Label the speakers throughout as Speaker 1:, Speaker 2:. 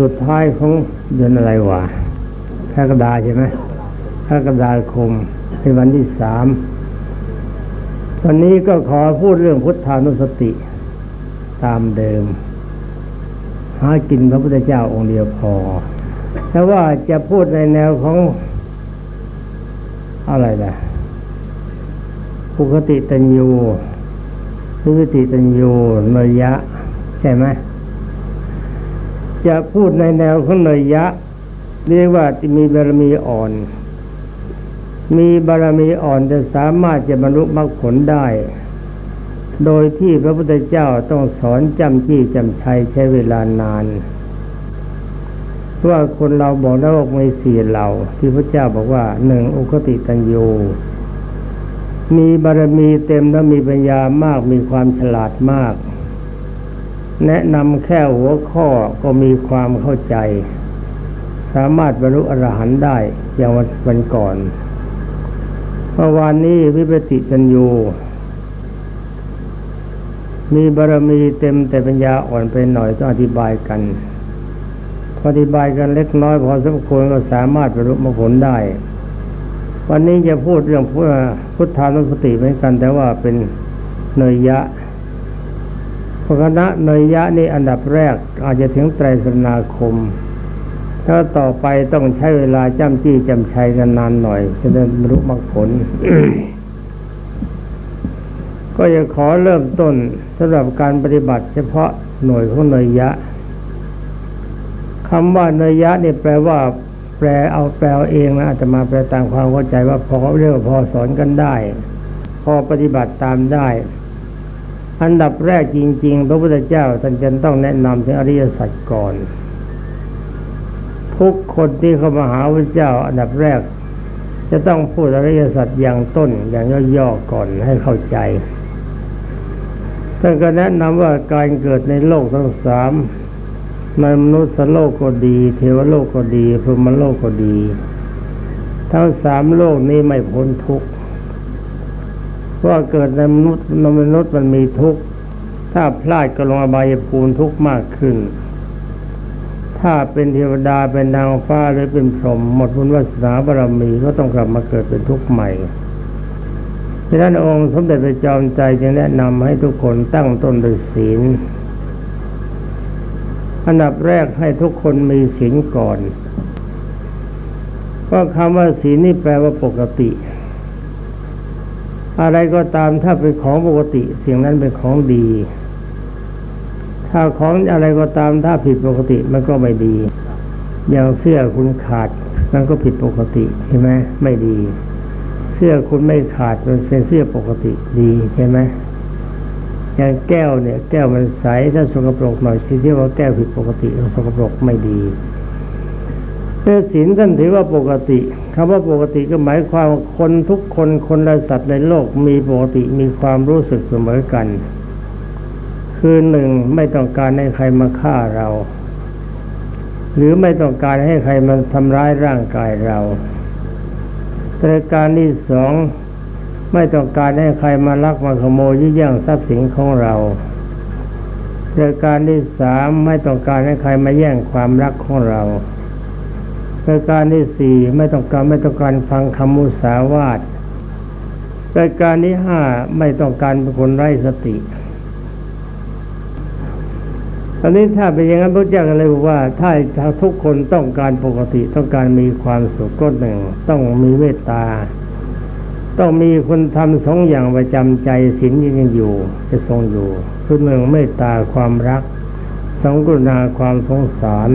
Speaker 1: สุดท้ายของเดือนอะไรวะกรกฎาใช่ไหมกรกฎาคมเป็นวันที่สามวันนี้ก็ขอพูดเรื่องพุทธานุสติตามเดิม หากินพระพุทธเจ้าองค์เดียวพอ แต่ว่าจะพูดในแนวของอะไรนะปกติตัญญูสุวิติตัญญูเนยะ ใช่ไหม จะพูดในแนวของเนยยะ เรียกว่ามีบารมีอ่อน มีบารมีอ่อนจะสามารถจะบรรลุมรรคผลได้ โดยที่พระพุทธเจ้าต้องสอนจำจี้จำชัยใช้เวลานานว่าคนเราบอกแล้วว่ามีสี่เหล่า ที่พระเจ้าบอกว่าหนึ่งอุคติตัญญูมีบารมีเต็มและมีปัญญามากมีความฉลาดมาก แนะนำแค่หัวข้อก็มีความเข้าใจ สามารถบรรลุอรหันต์ได้อย่างวันวันก่อนเมื่อวานนี้วิปติจันยูมีบารมีเต็มแต่ปัญญาอ่อนไปหน่อยต้องอธิบายกันพออธิบายกันเล็กน้อยพอสมควรก็สามารถบรรลุมรรคผลได้ วันนี้จะพูดเรื่องพุทธานุสติเหมือนกัน แต่ว่าเป็นเนยยะ พคณะเนยยะนี่อันดับแรกอาจจะถึงไตรสนาคม ถ้าต่อไปต้องใช้เวลาจ้ำจี้จำชัยกันนานหน่อย จะได้บรรลุมรรคผล ก็จะขอเริ่มต้นสำหรับการปฏิบัติ เฉพาะหน่วยของเนยยะคำว่าเนยยะนี่แปลว่าแปลเอาแปลเองนะอาจจะมาแปลตามความเข้าใจว่าพอเรียกว่าพอสอนกันได้ พอปฏิบัติตามได้ อันดับแรกจริง ๆ พระพุทธเจ้าท่านจะต้องแนะนำถึงอริยสัจก่อน ทุกคนที่เข้ามาหาพระเจ้า อันดับแรก จะต้องพูดอริยสัจอย่างต้นอย่างย่อๆก่อนให้เข้าใจท่านก็แนะนำว่าการเกิดในโลกทั้งสามในมนุษย์โลกก็ดี เทวโลกก็ดีพรหมโลกก็ดี ทั้งสามโลกนี้ไม่พ้นทุกข์ ว่าเกิดในมนุษย์นมนุษย์มันมีทุกข์ ถ้าพลาดก็ลงอบายภูมิทุกข์มากขึ้น ถ้าเป็นเทวดาเป็นนางฟ้าหรือเป็นพรหมหมดบุญวาสนาบารมีก็ต้องกลับมาเกิดเป็นทุกข์ใหม่ดังนั้นองค์สมเด็จพระจอมใจจึงแนะนำให้ทุกคนตั้งต้นด้วยศีล อันดับแรกให้ทุกคนมีศีลก่อน ก็คำว่าศีลนี่แปลว่าปกติ อะไรก็ตามถ้าเป็นของปกติสิ่งนั้นเป็นของดี ถ้าของอะไรก็ตามถ้าผิดปกติมันก็ไม่ดี อย่างเสื้อคุณขาดมันก็ผิดปกติใช่ไหมไม่ดี เสื้อคุณไม่ขาดมันเป็นเสื้อปกติดีใช่ไหมอย่างแก้วเนี่ย แก้วมันใสถ้าสกปรกหน่อยที่เรียกว่าแก้วผิดปกติสกปรกไม่ดี เพื่อศีลท่านถือว่าปกติคำว่าปกติก็หมายความคนทุกคนคนและสัตว์ในโลกมีปกติมีความรู้สึกเสมอกัน คือหนึ่งไม่ต้องการให้ใครมาฆ่าเรา หรือไม่ต้องการให้ใครมาทำร้ายร่างกายเราแต่การที่สองไม่ต้องการให้ใครมาลักมาขโมยยิ่งย่งทรัพย์สินของเราประการที่สามไม่ต้องการให้ใครมาแย่งความรักของเรา ประการที่สี่ไม่ต้องการไม่ต้องการฟังคำมุสาวาทประการที่ห้าไม่ต้องการเป็นคนไร้สติตอนนี้ถ้าเป็นอย่างนั้นพระเจ้าก็เลยบอกว่าถ้าทุกคนต้องการปกติต้องการมีความสุขก็หนึ่งต้องมีเมตตา ต้องมีคุณทำสองอย่างประจำใจศีลยังอยู่จะทรงอยู่คือหนึ่งเมตตาความรักสองกรุณาความสงสาร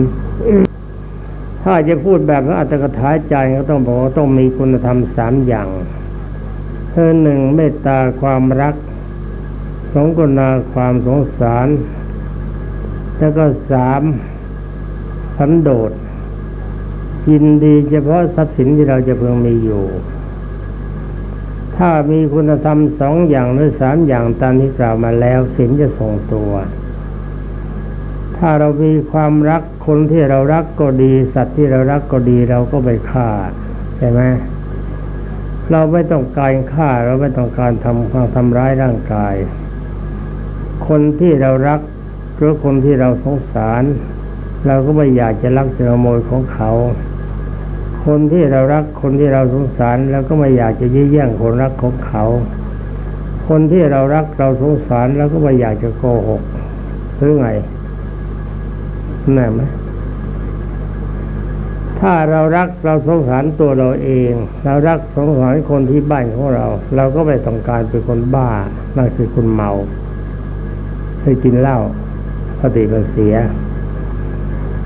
Speaker 1: ถ้าจะพูดแบบอัตถกถาใจก็ต้องบอกว่าต้องมีคุณธรรมสามอย่างคือหนึ่งเมตตาความรักสองกรุณาความสงสาร แล้วก็สามสันโดษยินดีเฉพาะทรัพย์สินที่เราจะเพิ่งมีอยู่ ถ้ามีคุณธรรมสองอย่างหรือสามอย่างตามที่กล่าวมาแล้วสินจะส่งตัว ถ้าเรามีความรักคนที่เรารักก็ดี สัตว์ที่เรารักก็ดีเราก็ไปฆ่าใช่ไหมเราไม่ต้องการฆ่าเราไม่ต้องการทำความทำร้ายร่างกาย คนที่เรารักหรือคนที่เราสงสาร เราก็ไม่อยากจะลักจะขโมยของเขา คนที่เรารักคนที่เราสงสารเราก็ไม่อยากจะยื้อแย่งคนรักของเขา คนที่เรารักเราสงสารเราก็ไม่อยากจะโกหกหรือไง แน่ไหมถ้าเรารักเราสงสารตัวเราเอง เรารักสงสารคนที่บ้านของเรา เราก็ไม่ต้องการเป็นคนบ้านั่นคือคนเมาเคยกินเหล้าปฏิบัติเสีย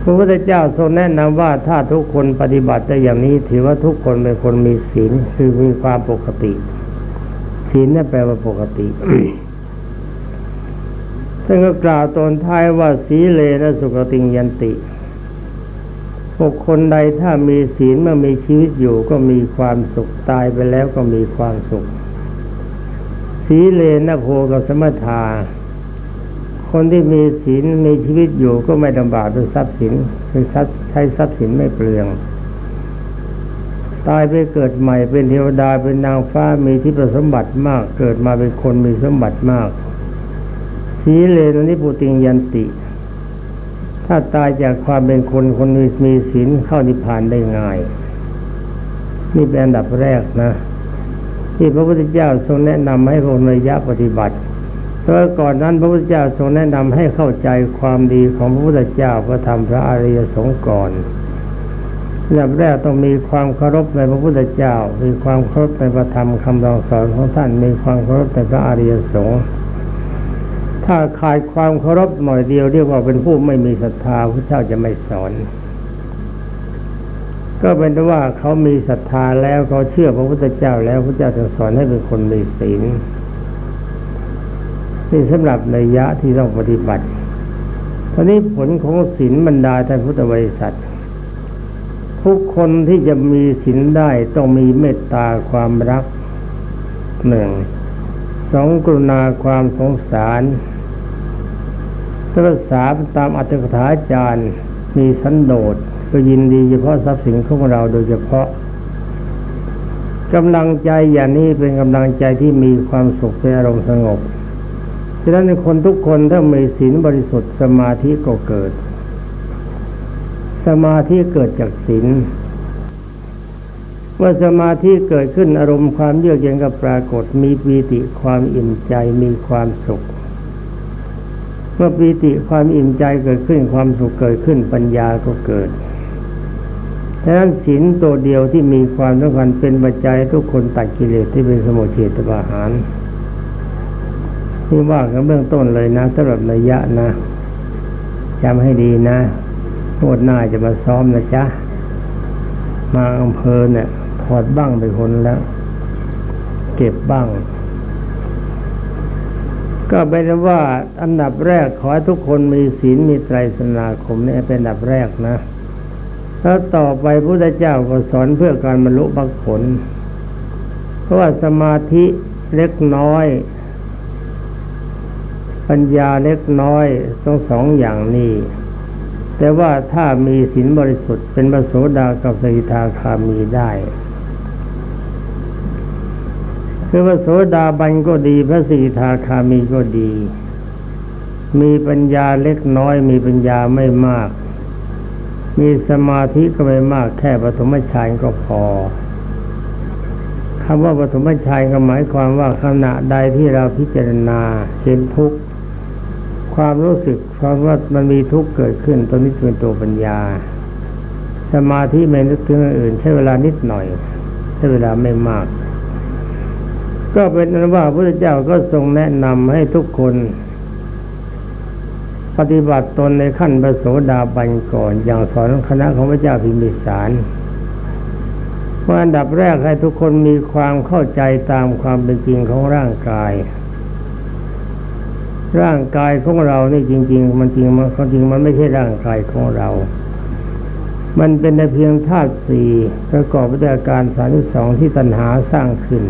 Speaker 1: พระพุทธเจ้าทรงแนะนำว่าถ้าทุกคนปฏิบัติได้อย่างนี้ ถือว่าทุกคนเป็นคนมีศีลคือมีความปกติศีลนั่นแปลว่าปกติ ท่านก็กล่าวตอนท้ายว่าสีเลนะสุขติงยันติบุคคลใดถ้ามีศีลเมื่อมีชีวิตอยู่ก็มีความสุขตายไปแล้วก็มีความสุข สีเลนะโพกับสมถาคนที่มีศีลมีชีวิตอยู่ก็ไม่ลำบากด้วยทรัพย์สินคือใช้ทรัพย์สินไม่เปลือง ตายไปเกิดใหม่เป็นเทวดาเป็นนางฟ้ามีที่ประสมบัติมาก เกิดมาเป็นคนมีสมบัติมาก สีเลนนิปุติยันติ ถ้าตายจากความเป็นคนคนมีมีศีลเข้านิพพานได้ง่าย นี่เป็นอันดับแรกนะ ที่พระพุทธเจ้าทรงแนะนำให้พวกนยะปฏิบัติเพราะก่อนนั้นพระพุทธเจ้าทรงแนะนำให้เข้าใจความดีของพระพุทธเจ้าพระธรรมพระอริยสงฆ์ก่อนอันดับแรกต้องมีความเคารพในพระพุทธเจ้า มีความเคารพในพระธรรมคำสอนของท่าน มีความเคารพในพระอริยสงฆ์ ถ้าขาดความเคารพหน่อยเดียวเรียกว่าเป็นผู้ไม่มีศรัทธาพระเจ้าจะไม่สอน ก็เป็นว่าเขามีศรัทธาแล้วเขาเชื่อพระพุทธเจ้าแล้วพระเจ้าจะสอนให้เป็นคนมีศีลนี่สำหรับในยะที่ต้องปฏิบัติทีนี้ผลของศีลบรรดาท่านพุทธบริษัท ทุกคนที่จะมีศีลได้ต้องมีเมตตาความรักหนึ่งสองกรุณาความสงสาร รักษาตามอัตถกถาจารย์มีสันโดษก็ยินดีเฉพาะทรัพย์สินของเราโดยเฉพาะกำลังใจอย่างนี้เป็นกำลังใจที่มีความสุขเป็นอารมณ์สงบฉะนั้นคนทุกคนถ้ามีศีลบริสุทธิ์สมาธิก็เกิด สมาธิเกิดจากศีลเมื่อสมาธิเกิดขึ้นอารมณ์ความเยือกเย็นก็ปรากฏมีปีติความอิ่มใจมีความสุข เมื่อปีติความอิ่มใจเกิดขึ้นความสุขเกิดขึ้นปัญญาก็เกิดดังนั้นศีลตัวเดียวที่มีความสำคัญเป็นปัจจัยทุกคนตัดกิเลสที่เป็นสมุทเฉตประหารนี่ว่ากันเบื้องต้นเลยนะสำหรับระยะนะจำให้ดีนะงวดหน้าจะมาซ้อมนะจ๊ะ มาอำเภอเนี่ยถอดบ้างไปคนแล้ว เก็บบ้าง ก็เป็นว่าอันดับแรกขอให้ทุกคนมีศีลมีไตรสนาคมนี่เป็นอันดับแรกนะแล้วต่อไปพระพุทธเจ้าก็สอนเพื่อการบรรลุมรรคผล เพราะว่าสมาธิเล็กน้อย ปัญญาเล็กน้อยต้องสองอย่างนี้ แต่ว่าถ้ามีศีลบริสุทธิ์เป็นพระโสดากับสกิทาคามีได้ คือพระโสดาบันก็ดีพระสกิทาคามีก็ดี มีปัญญาเล็กน้อย มีปัญญาไม่มาก มีสมาธิก็ไม่มากแค่ปฐมฌานก็พอคำว่าปฐมฌานก็หมายความว่าขณะใดที่เราพิจารณาเห็นทุกข์ความรู้สึกความว่ามันมีทุกข์เกิดขึ้นตรงนี้เป็นตัวปัญญา สมาธิไม่นึกถึงอื่น ใช้เวลานิดหน่อย ใช้เวลาไม่มาก ก็เป็นนั้นว่าพระเจ้าก็ทรงแนะนำให้ทุกคน ปฏิบัติตนในขั้นพระโสดาบันก่อน อย่างสอนคณะของพระเจ้าพิมิสารว่าอันดับแรกให้ทุกคนมีความเข้าใจตามความเป็นจริงของร่างกาย ร่างกายของเรานี่จริง ๆ มันจริงมันจริงมันไม่ใช่ร่างกายของเรา มันเป็นแต่เพียงธาตุสี่ประกอบด้วยอาการสามสองที่ตัณหาสร้างขึ้น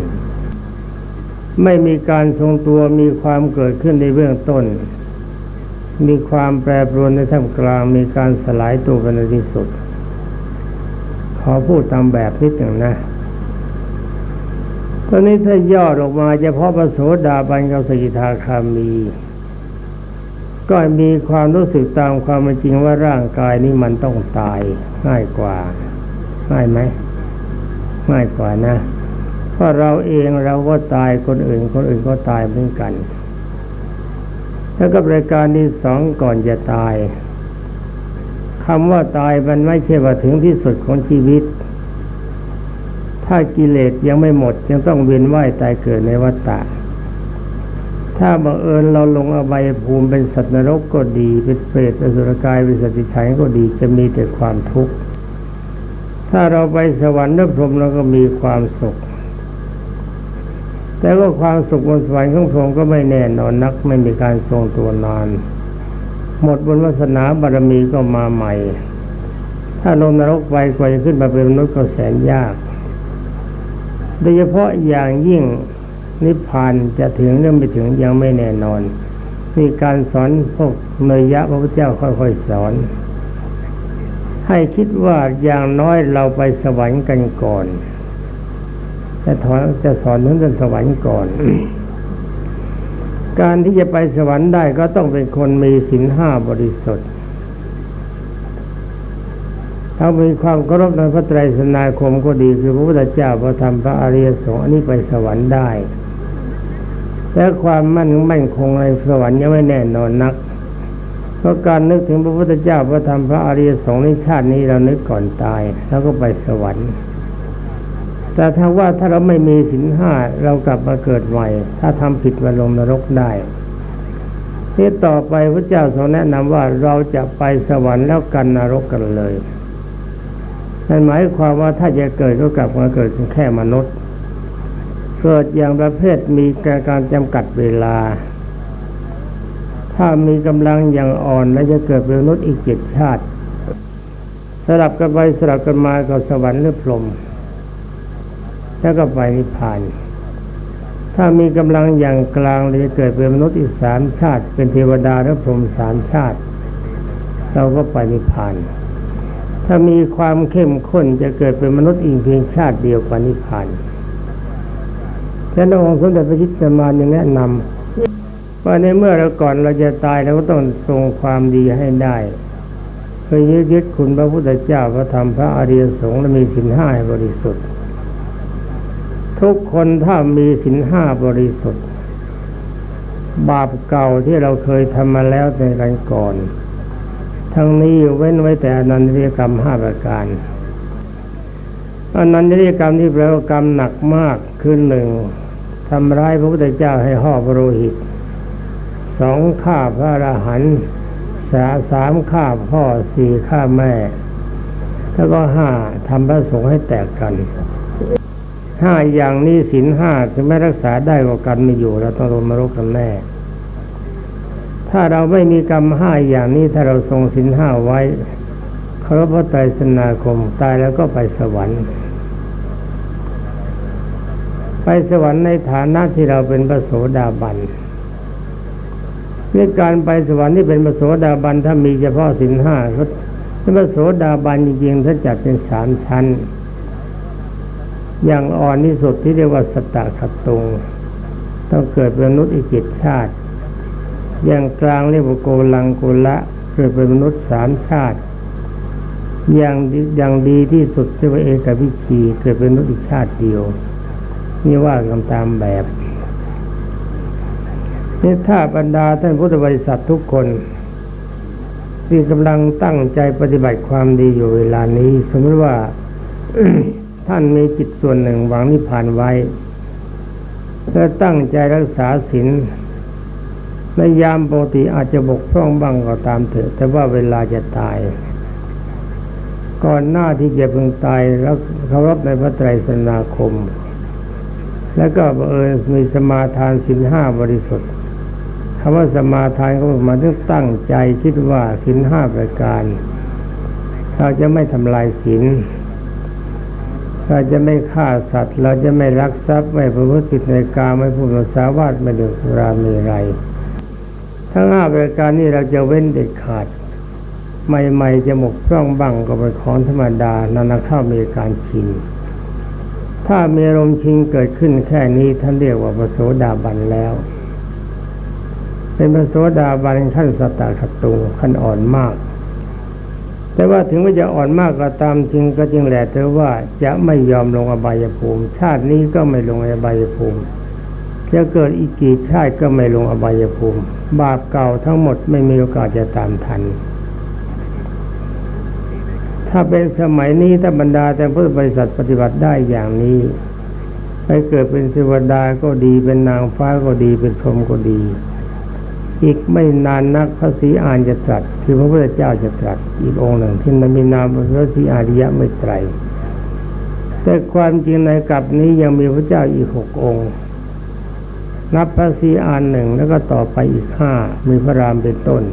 Speaker 1: ไม่มีการทรงตัวมีความเกิดขึ้นในเบื้องต้น มีความแปรปรวนในท่ามกลางมีการสลายตัวเป็นในที่สุด ขอพูดตามแบบนิดหนึ่งนะ ตอนนี้ถ้าย่อออกมาเฉพาะพระโสดาบันกับสกิทาคามี ก็มีความรู้สึกตามความเป็นจริงว่าร่างกายนี้มันต้องตายง่ายกว่าง่ายไหมง่ายกว่านะ เพราเราเองเราก็ตายคนอื่น คนอื่นก็ตายเหมือนกัน แล้วก็รายการที่สองก่อนจะตายคำว่าตายมันไม่ใช่ว่าถึงที่สุดของชีวิต ถ้ากิเลสยังไม่หมดยังต้องเวียนว่ายตายเกิดในวัฏฏะถ้าบังเอิญเราลงอบายภูมิเป็นสัตว์นรกก็ดี เป็นเปรตเป็นสุรกายเป็นสัตว์ติฉัยก็ดีจะมีแต่ความทุกข์ถ้าเราไปสวรรค์นพรมเราก็มีความสุข แต่ว่าความสุขบนสวรรค์ของพระองค์ก็ไม่แน่นอนนักไม่มีการทรงตัวนาน หมดบุญวาสนาบารมีก็มาใหม่ ถ้าลงนรกไปกว่าจะขึ้นมาเป็นมนุษย์ก็แสนยาก โดยเฉพาะอย่างยิ่งนิพพานจะถึงหรือไม่ถึงยังไม่แน่นอนมีการสอนพวกเนยยะพระพุทธเจ้าค่อยๆสอน ให้คิดว่าอย่างน้อยเราไปสวรรค์กันก่อน จะถอนจะสอนถึงเป็นสวรรค์ก่อน การที่จะไปสวรรค์ได้ก็ต้องเป็นคนมีศีลห้าบริสุทธิ์ถ้ามีความเคารพในพระไตรสนาคมก็ดีคือพระพุทธเจ้าพระธรรมพระอริยสงฆ์อันนี้ไปสวรรค์ได้ แต่ความมั่นมั่นคงในสวรรค์ยังไม่แน่นอนนัก เพราะการนึกถึงพระพุทธเจ้าพระธรรมพระอริยสงฆ์ในชาตินี้เรานึกก่อนตาย แล้วก็ไปสวรรค์ แต่ถ้าว่าถ้าเราไม่มีศีลห้าเรากลับมาเกิดใหม่ ถ้าทำผิดมาลงนรกได้ที่ต่อไปพระเจ้าทรงแนะนำว่าเราจะไปสวรรค์แล้วกันนรกกันเลยนั่นหมายความว่าถ้าจะเกิดก็กลับมาเกิดเป็นแค่มนุษย์ เกิดอย่างประเภทมีการจำกัดเวลา ถ้ามีกำลังอย่างอ่อนแล้วจะเกิดเป็นมนุษย์อีกเจ็ดชาติสลับกันไปสลับกันมากับสวรรค์หรือพรหม แล้วก็ไปนิพพาน ถ้ามีกำลังอย่างกลางเราจะเกิดเป็นมนุษย์อีกสามชาติ เป็นเทวดาและพรหมสามชาติ เราก็ไปนิพพาน ถ้ามีความเข้มข้นจะเกิดเป็นมนุษย์อีกเพียงชาติเดียวกว่านิพพานฉะนั้นองค์สมเด็จพระจิตรมายังแนะนำว่าในเมื่อเราก่อนเราจะตายเราก็ต้องทรงความดีให้ได้เพื่อยึดยึดคุณพระพุทธเจ้าพระธรรมพระอริยสงฆ์และมีสินห้าบริสุทธิ์ ทุกคนถ้ามีสินห้าบริสุทธิ์ บาปเก่าที่เราเคยทำมาแล้วในการก่อน ทั้งนี้เว้นไว้แต่อนันตริยกรรมห้าประการอนันตริยกรรมที่แปลว่ากรรมหนักมากคือหนึ่งทำร้ายพระพุทธเจ้าให้ห่อพระโลหิตสองฆ่าพระอรหันต์สาสามฆ่าพ่อสี่ฆ่าแม่ แล้วก็ห้าทำพระสงฆ์ให้แตกกัน ห้าอย่างนี้ศีลห้าจะไม่รักษาได้ก็กันไม่อยู่เราต้องลงนรกกันแน่ถ้าเราไม่มีกรรมห้าอย่างนี้ถ้าเราทรงศีลห้าไว้เคารพพระไตรสนาคมตายแล้วก็ไปสวรรค์ ไปสวรรค์ในฐานะที่เราเป็นพระโสดาบันนี่การไปสวรรค์ที่เป็นพระโสดาบันถ้ามีเฉพาะศีลห้าก็พระโสดาบันจริงๆท่านจัดเป็นสามชั้น อย่างอ่อนที่สุดที่เรียกว่าสตตขัตตุงต้องเกิดเป็นมนุษย์อีกเจ็ดชาติ อย่างกลางเรียกว่าโกลังโกละเกิดเป็นมนุษย์สามชาติ อย่างอย่างดีที่สุดเรียกว่าเอกวิชีเกิดเป็นมนุษย์อีกชาติเดียวนี่ว่ากันตามแบบนี่ถ้าบรรดาท่านพุทธบริษัททุกคนที่กำลังตั้งใจปฏิบัติความดีอยู่เวลานี้ สมมติว่า ท่านมีจิตส่วนหนึ่งหวังนิพพานไว้และตั้งใจรักษาศีลในยามปกติอาจจะบกพร่องบ้างก็ตามเถอะ แต่ว่าเวลาจะตาย ก่อนหน้าที่จะพึงตายแล้วเคารพในพระไตรสนาคม แล้วก็บังเอิญมีสมาทานศีลห้าบริสุทธิ์คำว่าสมาทานก็หมายถึงตั้งใจคิดว่าศีลห้าประการ เราจะไม่ทำลายศีล เราจะไม่ฆ่าสัตว์ เราจะไม่ลักทรัพย์ไม่ประพฤติผิดในกาไม่พูดภาษาวาดไม่ดื่มสุรามีไร ทั้งห้าประการนี้เราจะเว้นเด็ดขาด ใหม่ๆจะหมกพร่องบ้างก็เป็นของธรรมดานานาข้าวมีการชินถ้ามีอารมณ์ชิงเกิดขึ้นแค่นี้ท่านเรียกว่าปโสดาบันแล้ว เป็นพระโสดาบันขั้นสตตคตุงขั้นอ่อนมาก แต่ว่าถึงว่าจะอ่อนมากก็ตามจริงก็จึงแหละเธอว่าจะไม่ยอมลงอบายภูมิ ชาตินี้ก็ไม่ลงอบายภูมิจะเกิดอีกกี่ชาติก็ไม่ลงอบายภูมิ บาปเก่าทั้งหมดไม่มีโอกาสจะตามทัน ถ้าเป็นสมัยนี้ถ้าบรรดาแต่พุทธบริษัทปฏิบัติได้อย่างนี้ไปเกิดเป็นเทวดาก็ดีเป็นนางฟ้าก็ดีเป็นพรหมก็ดี อีกไม่นานนักพระศรีอานจะตรัสคือพระพุทธเจ้าจะตรัสอีกองค์หนึ่งที่มันมีนามพระศรีอาริยะไม่ไตรแต่ความจริงในกลับนี้ยังมีพระเจ้าอีกหกองค์ นับพระศรีอานหนึ่งแล้วก็ต่อไปอีกห้ามีพระรามเป็นต้น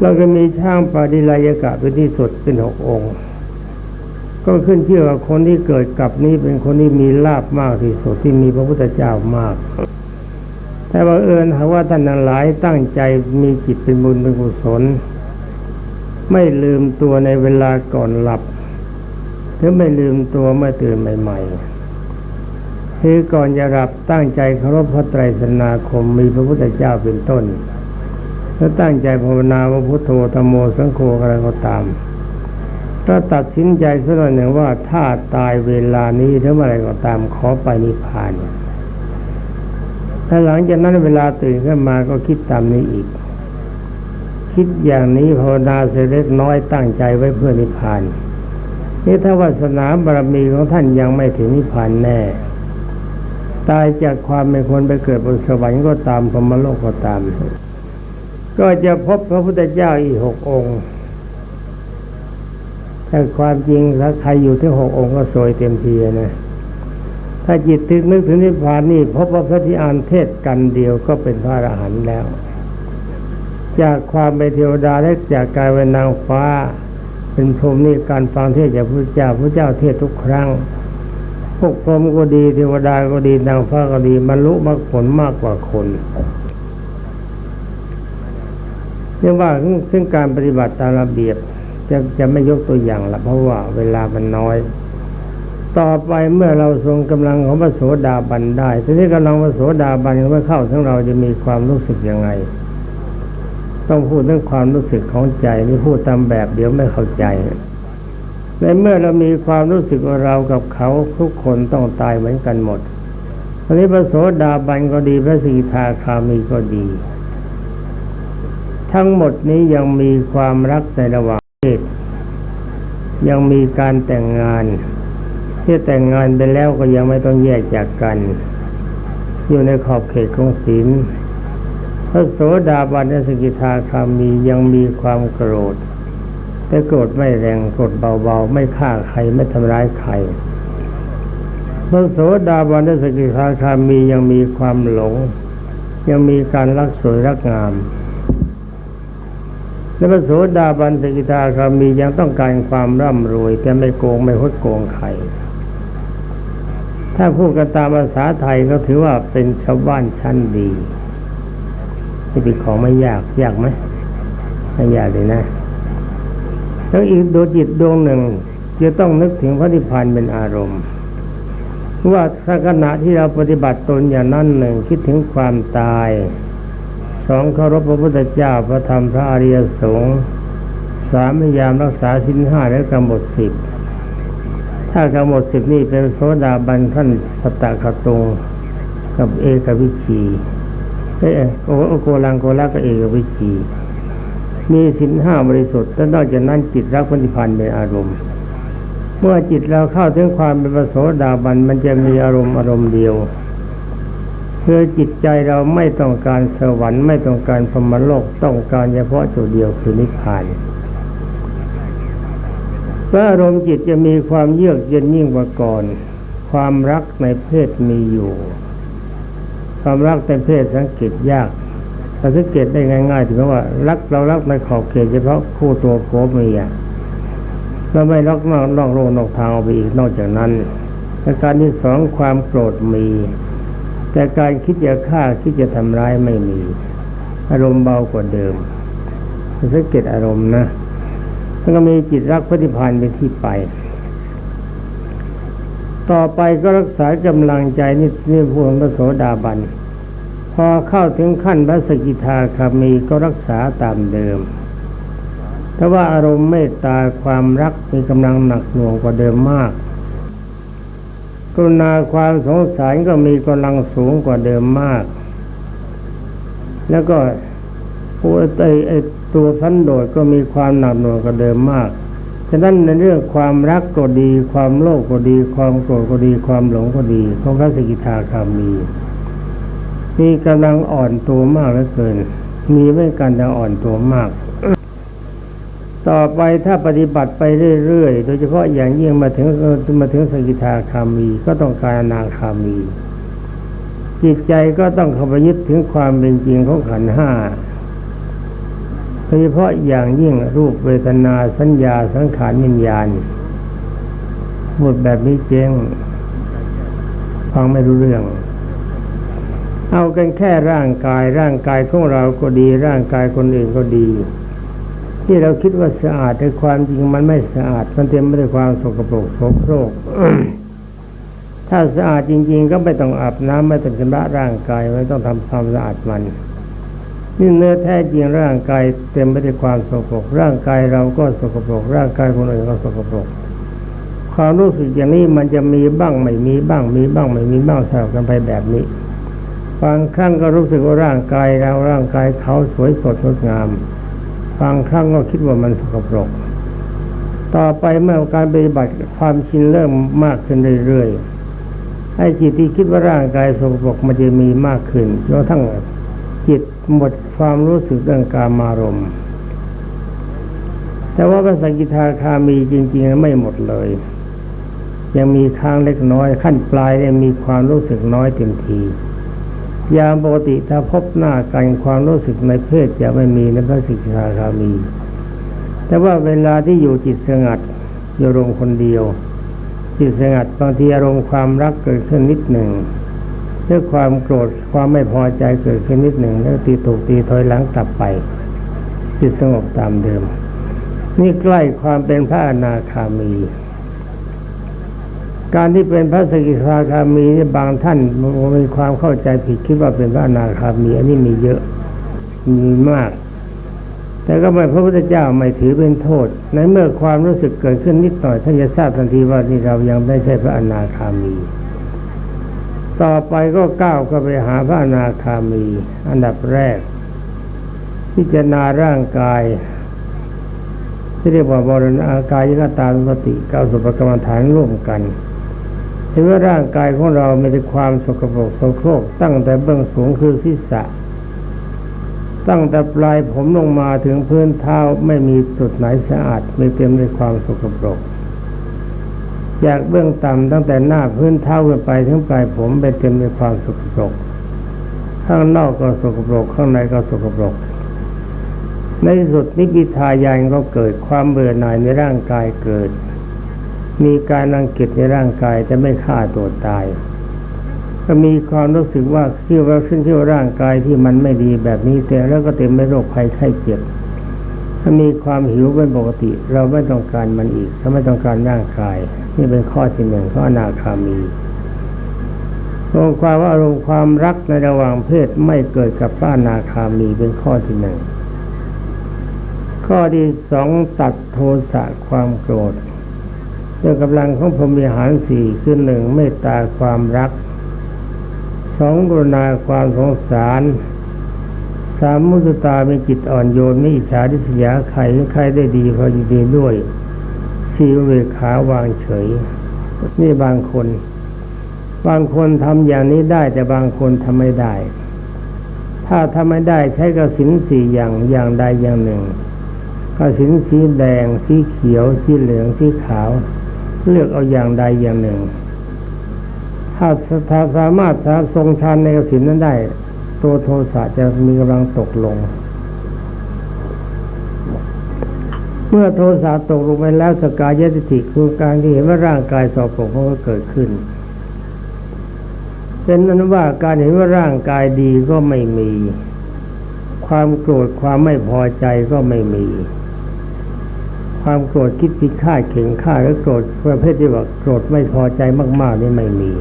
Speaker 1: เราก็มีช่างปาดิลายกะเป็นที่สุดเป็นหกองค์ ก็ขึ้นเชื่อว่าคนที่เกิดกับนี้เป็นคนที่มีลาบมากที่สุดที่มีพระพุทธเจ้ามาก แต่ว่าเอิญหาว่าท่านทั้งหลายตั้งใจมีจิตเป็นบุญเป็นกุศล ไม่ลืมตัวในเวลาก่อนหลับหรือไม่ลืมตัวเมื่อตื่นใหม่ๆคือก่อนจะหลับตั้งใจเคารพพระไตรสรณาคมมีพระพุทธเจ้าเป็นต้น แล้วตั้งใจภาวนาว่าพุทโธธรรมโมสังโฆอะไรก็ตามถ้าตัดสินใจสักหน่อยหนึ่งว่าถ้าตายเวลานี้หรืออะไรก็ตามขอไปนิพพาน ถ้าหลังจากนั้นเวลาตื่นขึ้นมาก็คิดตามนี้อีก คิดอย่างนี้ภาวนาเสร็จเล็กน้อยตั้งใจไว้เพื่อนิพพานนี่ถ้าวาสนาบารมีของท่านยังไม่ถึงนิพพานแน่ ตายจากความเป็นคนไปเกิดบนสวรรค์ก็ตามพรมโลกก็ตาม ก็จะพบพระพุทธเจ้าอีกหกองค์แต่ความจริงถ้าใครอยู่ที่หกองค์ก็สวยเต็มทีนะ ถ้าจิตถึงนึกถึงนิพพานนี่พบว่าพระที่อานเทศกันเดียวก็เป็นพระอรหันต์แล้ว จากความเป็นเทวดาและจากกายเป็นนางฟ้า เป็นพรหมนี่การฟังเทศจากพระเจ้าพระเจ้าเทศทุกครั้งพวกพรหมก็ดีเทวดาก็ดีนางฟ้าก็ดีบรรลุมรรคผลมากกว่าคนเรียกว่าซึ่งการปฏิบัติตามระเบียบจะจะไม่ยกตัวอย่างละเพราะว่าเวลามันน้อย ต่อไปเมื่อเราทรงกำลังของพระโสดาบันได้ทีนี้กำลังพระโสดาบันเมื่อเข้าทั้งเราจะมีความรู้สึกยังไง ต้องพูดเรื่องความรู้สึกของใจนี่พูดตามแบบเดี๋ยวไม่เข้าใจในเมื่อเรามีความรู้สึกว่าเรากับเขาทุกคนต้องตายเหมือนกันหมดอันนี้พระโสดาบันก็ดีพระสีทาคามีก็ดี ทั้งหมดนี้ยังมีความรักในระหว่างเพศยังมีการแต่งงาน ที่แต่งงานไปแล้วก็ยังไม่ต้องแยกจากกัน อยู่ในขอบเขตของศีลพระโสดาบันสกิทาคามียังมีความโกรธ แต่โกรธไม่แรงโกรธเบาๆ ไม่ฆ่าใครไม่ทำร้ายใครพระโสดาบันสกิทาคามียังมีความหลง ยังมีการรักสวยรักงามและพระโสดาบันสกิทาคามียังต้องการความร่ำรวยแต่ไม่โกงไม่หดโกงใคร ถ้าพูดกันตามภาษาไทยก็ถือว่าเป็นชาวบ้านชั้นดีที่เป็นของไม่ยากยากไหมไม่ยากเลยนะแล้วอีกดวงจิตดวงหนึ่ง จะต้องนึกถึงพระนิพพานเป็นอารมณ์ ว่าถ้าขณะที่เราปฏิบัติตนอย่างนั้นหนึ่งคิดถึงความตายสองเคารพพระพุทธเจ้าพระธรรมพระอริยสงฆ์สามพยายามรักษาสิ้นห้าและกำหนดสิบ ถ้ากำหนดสิบนี่เป็นโสดาบันท่านสตตะขตุงกับเอกวิชีเอ้ยโอโกลังโกละกับเอกวิชีมีสินห้าบริสุทธิ์และนอกจากนั้นจิตรักพันธิพันธ์เป็นอารมณ์ เมื่อจิตเราเข้าถึงความเป็นพระโสดาบันมันจะมีอารมณ์อารมณ์เดียวคือจิตใจเราไม่ต้องการสวรรค์ไม่ต้องการพรหมโลกต้องการเฉพาะจุดเดียวคือนิพพาน พระอารมณ์จิตจะมีความเยือกเย็นยิ่งกว่าก่อน ความรักในเพศมีอยู่ ความรักในเพศสังเกตยากแต่สังเกตได้ง่ายๆถึงว่า รักเรารักในขอบเขตเฉพาะคู่ตัวผัวเมียเราไม่รักนอกนอกโลกนอกทางออกไปอีกนอกจากนั้นประการที่สองความโกรธมี แต่การคิดจะฆ่าคิดจะทำร้ายไม่มี อารมณ์เบากว่าเดิมสังเกตอารมณ์นะ แล้วก็มีจิตรักพระนิพพานเป็นที่ไป ต่อไปก็รักษากำลังใจนี่นี่พวกพระโสดาบัน พอเข้าถึงขั้นพระสกิทาคามีก็รักษาตามเดิมแต่ว่าอารมณ์เมตตาความรักมีกำลังหนักหน่วงกว่าเดิมมาก กรุณาความสงสารก็มีกำลังสูงกว่าเดิมมาก แล้วก็ผู้ไอไอ ตัวสันโดษก็มีความหนักหน่วงกว่าเดิมมาก ฉะนั้นในเรื่องความรักก็ดี ความโลภก็ดี ความโกรธก็ดี ความหลงก็ดีของพระสกิทาคามีมีกำลังอ่อนตัวมากเหลือเกิน มีไม่กันจะอ่อนตัวมาก ต่อไปถ้าปฏิบัติไปเรื่อยๆ โดยเฉพาะอย่างยิ่งมาถึงมาถึงสกิทาคามีก็ต้องการนาคามี จิตใจก็ต้องเข้าไปยึดถึงความเป็นจริงของขันห้า ยเฉพาะอย่างยิ่งรูปเวทนาสัญญาสังขารวิญญาณพูดแบบนี้เจ๊งฟังไม่รู้เรื่อง เอากันแค่ร่างกายร่างกายของเราก็ดี ร่างกายคนอื่นก็ดี ที่เราคิดว่าสะอาดแต่ความจริงมันไม่สะอาด มันเต็มไปด้วยความสกปรกโสโครกถ้าสะอาดจริง ๆ ก็ไม่ต้องอาบน้ำไม่ต้องชำระร่างกายไม่ต้องทำความสะอาดมัน นี่เนื้อแท้จริงร่างกายเต็มไปด้วยความสกปรกร่างกายเราก็สกปรกร่างกายคนอื่นก็สกปรกความรู้สึกอย่างนี้มันจะมีบ้างไม่มีบ้าง มีบ้างไม่มีบ้างสลับกันไปแบบนี้บางครั้งก็รู้สึกว่าร่างกายเราร่างกายเขาสวยสดงดงามบางครั้งก็คิดว่ามันสกปรก ต่อไปเมื่อการปฏิบัติความชินเริ่มมากขึ้นเรื่อยๆให้จิตที่คิดว่าร่างกายสกปรกมันจะมีมากขึ้นจนกระทั่งจิต หมดความรู้สึกเรื่องการมารมณ์แต่ว่าพระสกิทาคามีจริง ๆ ไม่หมดเลย ยังมีค้างเล็กน้อย ขั้นปลายเนี่ยมีความรู้สึกน้อยเต็มที ยามปกติถ้าพบหน้ากันความรู้สึกในเพศจะไม่มีในพระสกิทาคามี แต่ว่าเวลาที่อยู่จิตสงัดอยู่ลงคนเดียว จิตสงัดบางทีอารมณ์ความรักเกิดขึ้นนิดหนึ่ง เรื่องความโกรธความไม่พอใจเกิดขึ้นนิดหนึ่งแล้วตีถูกตีถอยหลังกลับไปจิตสงบตามเดิม นี่ใกล้ความเป็นพระอนาคามี การที่เป็นพระสกิทาคามีบางท่านมีความเข้าใจผิดคิดว่าเป็นพระอนาคามี อันนี้มีเยอะมีมาก แต่ก็ไม่พระพุทธเจ้าไม่ถือเป็นโทษ ในเมื่อความรู้สึกเกิดขึ้นนิดหน่อยท่านจะทราบทันทีว่านี่เรายังไม่ใช่พระอนาคามี ต่อไปก็ก้าวก็ไปหาพระอนาคามี อันดับแรก พิจารณาร่างกาย ที่เรียกว่าบริณากายยกตานุปติก้าวสุปกรรมฐานร่วมกันเห็นว่าร่างกายของเรามีแต่ความสกปรกโสโครก ตั้งแต่เบื้องสูงคือศีรษะ ตั้งแต่ปลายผมลงมาถึงพื้นเท้าไม่มีจุดไหนสะอาดไม่เต็มด้วยความสกปรก จากเบื้องต่ำตั้งแต่หน้าพื้นเท้าขึ้นไปถึงปลายผมไปเต็มด้วยความสกปรกข้างนอกก็สกปรกข้างในก็สกปรกในสุดนิพิทายานก็เกิดความเบื่อหน่ายในร่างกายเกิด มีการรังเกียจในร่างกายแต่ไม่ฆ่าตัวตาย ก็มีความรู้สึกว่าเชื่อว่าขึ้นชื่อร่างกายที่มันไม่ดีแบบนี้แต่แล้วก็เต็มไปด้วยโรคภัยไข้เจ็บถ้ามีความหิวเป็นปกติ เราไม่ต้องการมันอีกถ้าไม่ต้องการร่างกาย นี่เป็นข้อที่หนึ่งข้ออนาคามีรวมความว่าอารมณ์ความรักในระหว่างเพศไม่เกิดกับพระนาคามีเป็นข้อที่หนึ่งข้อที่สองตัดโทสะความโกรธด้วยกำลังของพรมิหารสี่คือหนึ่งเมตตาความรักสองกรุณาความสงสารสามมุตตาเป็นจิตอ่อนโยนไม่อิจฉาริษยาใครใครได้ดีพอยินดีด้วย สีเวขาวางเฉย นี่บางคน บางคนทำอย่างนี้ได้แต่บางคนทำไม่ได้ ถ้าทำไม่ได้ใช้กสินสี่อย่างอย่างใดอย่างหนึ่งกสินสีแดง สีเขียว สีเหลืองสีขาว เลือกเอาอย่างใดอย่างหนึ่ง ถ้าถ้าสามารถทรงชันในกสินนั้นได้ ตัวโทสะจะมีกำลังตกลง เมื่อโทสะตกลงไปแล้วสกายติติคือการที่เห็นว่าร่างกายสอบปกมันก็เกิดขึ้นเป็นนั้นว่าการเห็นว่าร่างกายดีก็ไม่มี ความโกรธความไม่พอใจก็ไม่มี ความโกรธคิดพิฆาตเข่งฆ่าหรือโกรธประเภทที่ว่าโกรธไม่พอใจมาก ๆ นี่ไม่มี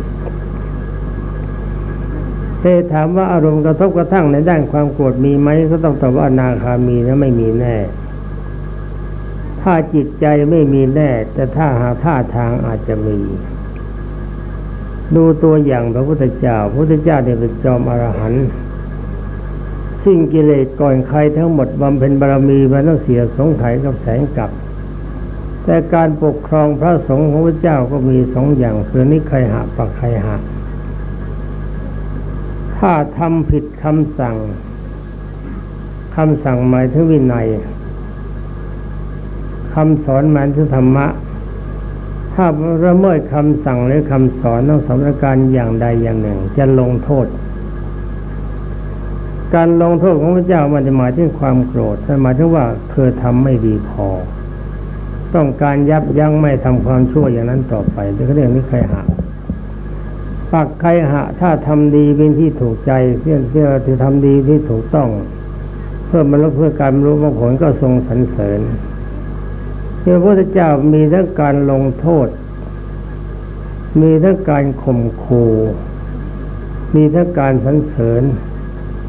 Speaker 1: เตถามว่าอารมณ์กระทบกระทั่งในด้านความโกรธมีไหมก็ต้องตอบว่านาคามีนะไม่มีแน่ ถ้าจิตใจไม่มีแน่ แต่ถ้าหาท่าทางอาจจะมี ดูตัวอย่างพระพุทธเจ้า พระพุทธเจ้าเนี่ยเป็นจอมอรหันต์สิ่งกิเลสก่อนใครทั้งหมดบำเพ็ญบารมีมันต้องเสียสงไขยกับแสงกลับ แต่การปกครองพระสงฆ์ของพระเจ้าก็มีสองอย่างคือนิใครหะปักใครหะ ถ้าทำผิดคำสั่งคำสั่งหมายถึงวินัย คำสอนมายถึงธรรมะ ถ้าละเมิดคำสั่งหรือคำสอนต้องสำนักการอย่างใดอย่างหนึ่ง จะลงโทษ การลงโทษของพระเจ้ามันจะหมายถึงความโกรธหมายถึงว่าเธอทำไม่ดีพอ ต้องการยับยั้งไม่ทำความชั่วอย่างนั้นต่อไปแต่ก็เรื่องนี้ใครหาปักใครหะ ถ้าทำดีเป็นที่ถูกใจเพื่อเพื่อที่ทำดีที่ถูกต้อง เพื่อมรรเพื่อการบรรรู้มรรคผลก็ทรงสรรเสริญ พระพุทธเจ้ามีทั้งการลงโทษ มีทั้งการข่มขู่มีทั้งการสรรเสริญ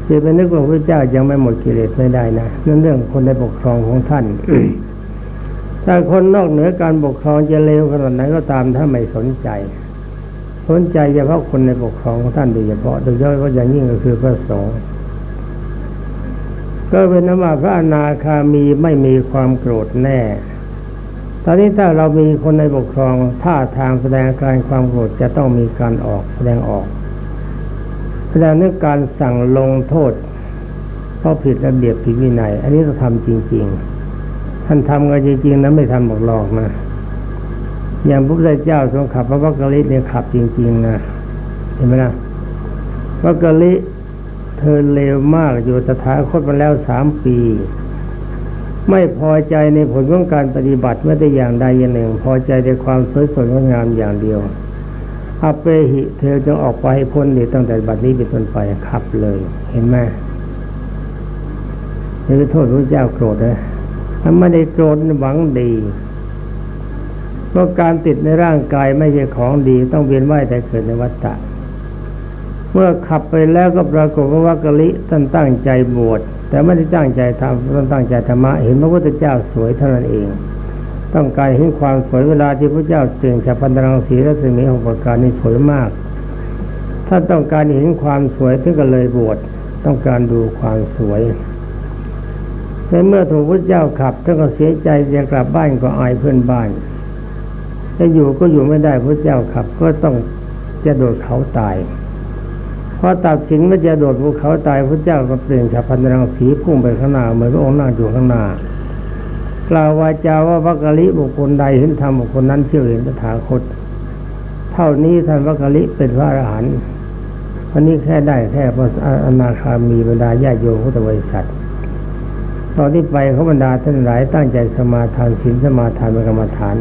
Speaker 1: จะเป็นนึกว่าพระเจ้ายังไม่หมดกิเลสไม่ได้นะนั่นเรื่องคนในปกครองของท่านถ้าคนนอกเหนือการปกครองจะเลวขนาดไหนก็ตามถ้าไม่สนใจ สนใจเฉพาะคนในปกครองของท่านโดยเฉพาะโดยเฉพาะอย่างยิ่งก็คือพระสงฆ์ก็เป็นนว่าพระอนาคามีไม่มีความโกรธแน่ ตอนนี้ถ้าเรามีคนในปกครองท่าทางแสดงการความโกรธจะต้องมีการออกแสดงออกแสดงเรื่องการสั่งลงโทษเพราะผิดระเบียบผิดวินัย อันนี้เราทำจริง ๆ ท่านทำกันจริงๆนะไม่ทำบอกหลอกนะอย่างพระพุทธเจ้าทรงขับพระวักกะลิเนี่ยขับจริง ๆนะเห็นไหมนะวักกะลิเธอเลวมากอยู่ตถาคตมาแล้วสามปี ไม่พอใจในผลของการปฏิบัติไม่ได้อย่างใดอย่างหนึ่ง พอใจในความสวยสดงดงามอย่างเดียวอเปหิเธอจงออกไปให้พ้นเดี๋ยตั้งแต่บัดนี้เป็นต้นไปขับเลย เห็นไหมนี่คือโทษพระเจ้าโกรธนะถ้าไม่ได้โกรธหวังดีเพราะการติดในร่างกายไม่ใช่ของดี ต้องเวียนว่ายแต่เกิดในวัฏฏะ เมื่อขับไปแล้วก็ปรากฏว่ากะลิท่านตั้งใจบวชแต่ไม่ได้ตั้งใจทำท่านตั้งใจธรรมะเห็นพระพุทธเจ้าสวยเท่านั้นเอง ต้องการเห็นความสวยเวลาที่พระเจ้าเปล่งจากพันธรังสีรัศมีของประการนี้สวยมากถ้าต้องการเห็นความสวยท่านก็เลยบวชต้องการดูความสวยในเมื่อถูกพระเจ้าขับท่านก็เสียใจจะกลับบ้านก็อายเพื่อนบ้านจะอยู่ก็อยู่ไม่ได้พระเจ้าขับก็ต้องจะโดดเขาตาย พอตัดสินว่าจะโดดภูเขาตายพระเจ้าก็เปลี่ยนฉับพลันรังสีพุ่งไปข้างหน้าเหมือนพระองค์นั่งอยู่ข้างหน้ากล่าววาจาว่าวักกะลิบุคคลใดเห็นธรรมบุคคลนั้นเชื่อเห็นพระถาคต เท่านี้ท่านวักกะลิเป็นพระอรหันต์วันนี้แค่ได้แค่พระอนาคามีบรรดาญาโยมพุทธบริษัทตอนที่ไปเขาบรรดาท่านหลายตั้งใจสมาทานศีลสมาทานเป็นกรรมฐาน